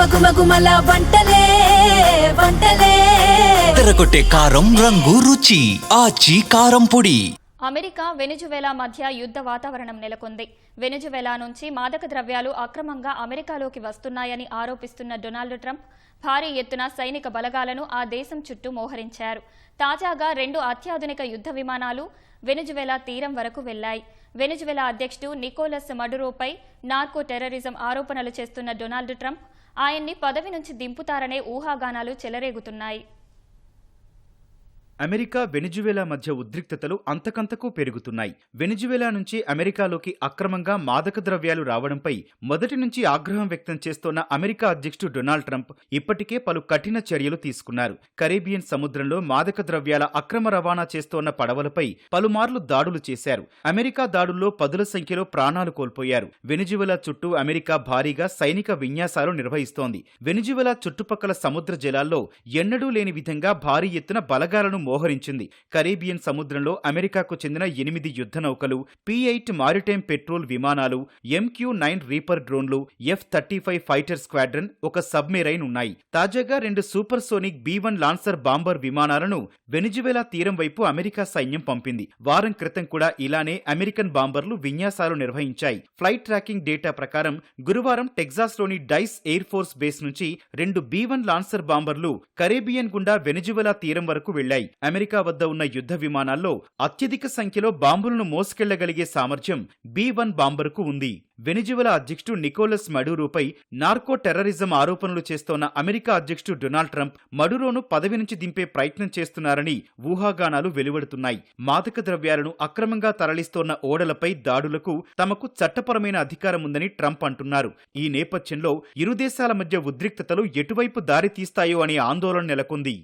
గుమ గుమ గుమల వంటలే వంటలే. తెరకొట్టే కారం రంగు రుచి ఆచి కారం పొడి. అమెరికా వెనిజువెలా మధ్య యుద్ధ వాతావరణం నెలకొంది. వెనిజువెలా నుంచి మాదక ద్రవ్యాలు అక్రమంగా అమెరికాలోకి వస్తున్నాయని ఆరోపిస్తున్న డొనాల్డ్ ట్రంప్ భారీ ఎత్తున సైనిక బలగాలను ఆ దేశం చుట్టూ మోహరించారు. తాజాగా రెండు అత్యాధునిక యుద్ధ విమానాలు వెనిజువెలా తీరం వరకు వెళ్ళాయి వెనిజువెలా అధ్యక్షుడు నికోలస్ మడురోపై నార్కో టెర్రరిజం ఆరోపణలు చేస్తున్న డొనాల్డ్ ట్రంప్ ఆయన్ని పదవి నుంచి దింపుతారనే ఊహాగానాలు చెలరేగుతున్నాయి. అమెరికా వెనిజువేలా మధ్య ఉద్రిక్తతలు అంతకంతకు పెరుగుతున్నాయి. వెనిజువేలా నుంచి అమెరికాలోకి అక్రమంగా మాదక ద్రవ్యాలు రావడంపై మొదటి నుంచి ఆగ్రహం వ్యక్తం చేస్తోన్న అమెరికా అధ్యక్షుడు డొనాల్డ్ ట్రంప్ ఇప్పటికే పలు కఠిన చర్యలు తీసుకున్నారు. కరేబియన్ సముద్రంలో మాదక ద్రవ్యాల అక్రమ రవాణా చేస్తోన్న పడవలపై పలుమార్లు దాడులు చేశారు. అమెరికా దాడుల్లో పదుల సంఖ్యలో ప్రాణాలు కోల్పోయారు. వెనిజువేలా చుట్టూ అమెరికా భారీగా సైనిక విన్యాసాలు నిర్వహిస్తోంది. వెనిజువేలా చుట్టుపక్కల సముద్ర జలాల్లో ఎన్నడూ లేని విధంగా భారీ ఎత్తున బలగాలను మోహరించింది. కరేబియన్ సముద్రంలో అమెరికాకు చెందిన ఎనిమిది యుద్ధ నౌకలు పి ఎయిట్ మారిటైమ్ పెట్రోల్ విమానాలు ఎంక్యూ నైన్ రీపర్ డ్రోన్లు F thirty five fighter squadron ఒక సబ్మెరైన్ ఉన్నాయి. తాజాగా రెండు supersonic B one Lancer bomber విమానాలను వెనిజువేలా తీరం వైపు అమెరికా సైన్యం పంపింది. వారం క్రితం కూడా ఇలానే అమెరికన్ బాంబర్లు విన్యాసాలు నిర్వహించాయి. ఫ్లైట్ ట్రాకింగ్ డేటా ప్రకారం గురువారం టెక్సాస్లోని డైస్ ఎయిర్ ఫోర్స్ బేస్ నుంచి రెండు బి వన్ లాన్సర్ బాంబర్లు కరేబియన్ గుండా వెనిజువెలా తీరం వరకు వెళ్ళాయి అమెరికా వద్ద ఉన్న యుద్ధ విమానాల్లో అత్యధిక సంఖ్యలో బాంబులను మోసుకెళ్ళగలిగే సామర్థ్యం బి వన్ బాంబర్కు ఉంది. వెనిజువలా అధ్యక్షుడు నికోలస్ మడూరోపై నార్కో టెర్రరిజం ఆరోపణలు చేస్తోన్న అమెరికా అధ్యక్షుడు డొనాల్డ్ ట్రంప్ మడురోను పదవి నుంచి దింపే ప్రయత్నం చేస్తున్నారని ఊహాగానాలు వెలువడుతున్నాయి. మాదక ద్రవ్యాలను అక్రమంగా తరలిస్తోన్న ఓడలపై దాడులకు తమకు చట్టపరమైన అధికారం ఉందని ట్రంప్ అంటున్నారు. ఈ నేపథ్యంలో ఇరు దేశాల మధ్య ఉద్రిక్తతలు ఎటువైపు దారితీస్తాయో అనే ఆందోళన నెలకొంది.